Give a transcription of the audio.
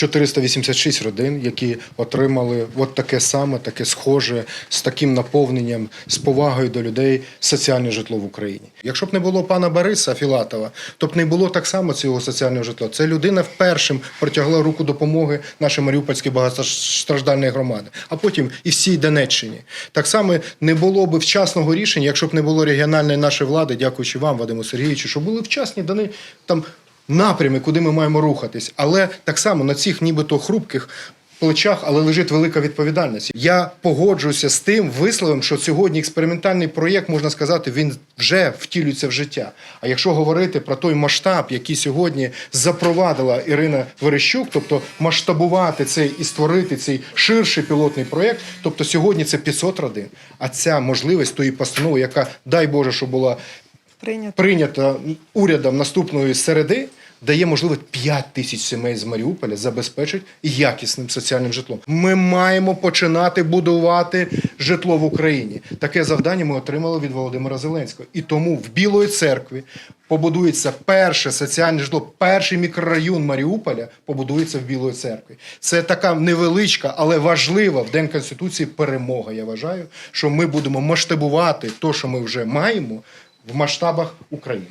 486 родин, які отримали от таке саме, таке схоже, з таким наповненням, з повагою до людей соціальне житло в Україні. Якщо б не було пана Бориса Філатова, то б не було так само цього соціального житла. Це людина впершим протягла руку допомоги нашій Маріупольській багатостраждальній громади, а потім і всій Донеччині. Так само не було б вчасного рішення, якщо б не було регіональної нашої влади, дякуючи вам, Вадиму Сергійовичу, що були вчасні дані там напрями, куди ми маємо рухатись. Але так само на цих нібито хрупких. Плечах, але лежить велика відповідальність. Я погоджуюся з тим висловом, що сьогодні експериментальний проєкт, можна сказати, він вже втілюється в життя. А якщо говорити про той масштаб, який сьогодні запровадила Ірина Верещук, тобто масштабувати цей і створити цей ширший пілотний проєкт, тобто сьогодні це 500 родин. А ця можливість тої постанови, яка дай Боже, що була Прийнято. прийнята урядом наступної середи, дає можливість 5 тисяч сімей з Маріуполя забезпечить якісним соціальним житлом. Ми маємо починати будувати житло в Україні. Таке завдання ми отримали від Володимира Зеленського. І тому в Білої церкві побудується перше соціальне житло, перший мікрорайон Маріуполя побудується в Білої церкві. Це така невеличка, але важлива в День Конституції перемога. Я вважаю, що ми будемо масштабувати те, що ми вже маємо в масштабах України.